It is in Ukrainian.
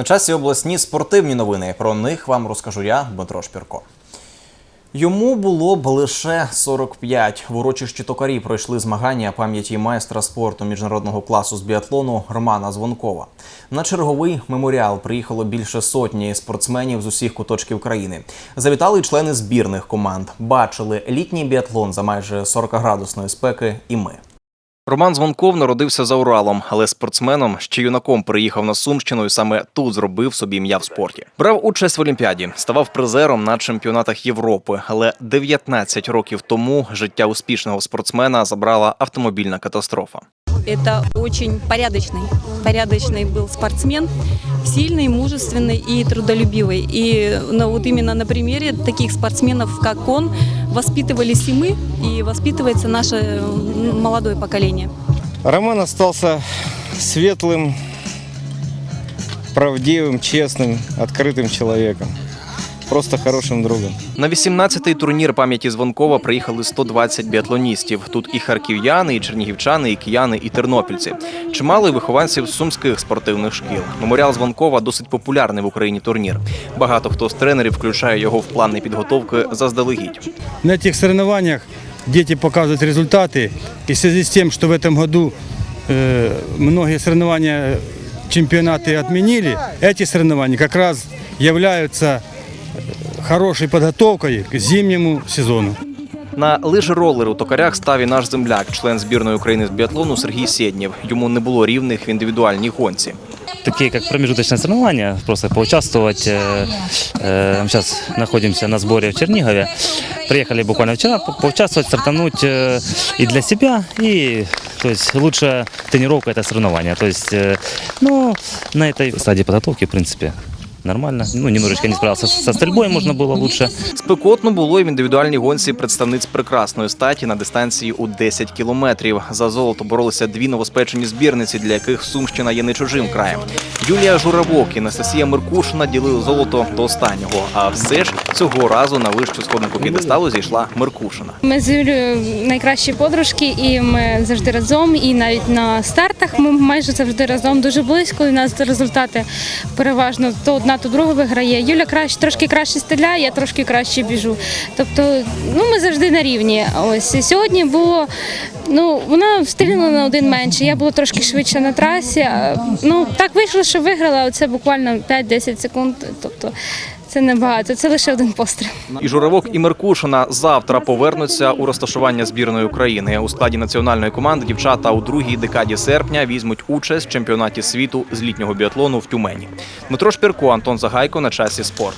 На часі обласні спортивні новини. Про них вам розкажу я, Дмитро Шпірко. Йому було б лише 45. В урочищі токарі пройшли змагання пам'яті майстра спорту міжнародного класу з біатлону Романа Звонкова. На черговий меморіал приїхало більше сотні спортсменів з усіх куточків країни. Завітали й члени збірних команд. Бачили літній біатлон за майже 40-градусної спеки. І ми. Роман Звонков народився за Уралом, але спортсменом ще юнаком приїхав на Сумщину і саме тут зробив собі ім'я в спорті. Брав участь в Олімпіаді, ставав призером на чемпіонатах Європи. Але 19 років тому життя успішного спортсмена забрала автомобільна катастрофа. Это очень порядочный, порядочный был спортсмен, сильный, мужественный и трудолюбивый. И ну, вот именно на примере таких спортсменов, как он, воспитывались и мы, и воспитывается наше молодое поколение. Роман остался светлым, правдивым, честным, открытым человеком. Просто хорошим другом. На 18-й турнір пам'яті Звонкова приїхали 120 біатлоністів. Тут і харків'яни, і чернігівчани, і кияни, і тернопільці. Чимало й вихованців сумських спортивних шкіл. Меморіал Звонкова досить популярний в Україні турнір. Багато хто з тренерів включає його в плани підготовки заздалегідь. На этих соревнованиях дети показывают результаты. И в связи с тем, что в этом году э, многие соревнования, чемпионаты отменили, эти соревнования как раз являются э, хорошей подготовкой к зимнему сезону. На лижи-ролер у токарях став і наш земляк, член збірної України з біатлону Сергій Сєднєв. Йому не було рівних в індивідуальній гонці. такие как промежуточные соревнования, просто поучаствовать. Э, э, Сейчас находимся на сборе в Чернигове. Приехали буквально вчера по- поучаствовать, стартануть э, и для себя, и то есть лучшая тренировка это соревнования. То есть, э, ну, на этой стадии подготовки, в принципе, нормально. Ну, немножечко не справился со стрельбой, можно было лучше. Спекотно було і в індивідуальній гонці представниць прекрасної статі на дистанції у 10 кілометрів. За золото боролися дві новоспечені збірниці, для яких Сумщина є не чужим краєм. Юлія Журавок і Анастасія Меркушина ділили золото до останнього. А все ж цього разу на вищу сходинку п'єдесталу зійшла Меркушина. Ми з Юлією найкращі подружки, і ми завжди разом. І навіть на стартах ми майже завжди разом дуже близько. І у нас результати переважно то одна, то друга виграє. Юля краще трошки краще стріляє, я трошки краще біжу. Тобто, ну ми завжди на рівні. Ось і сьогодні було. Ну, вона стріляла на один менше. Я була трошки швидше на трасі. Ну так вийшло, що виграла. Оце буквально 5-10 секунд. Тобто це небагато. Це лише один постріл. І Журавок і Меркушина завтра повернуться у розташування збірної України. У складі національної команди дівчата у другій декаді серпня візьмуть участь в чемпіонаті світу з літнього біатлону в Тюмені. Дмитро Шпірко, Антон Загайко на часі спорт.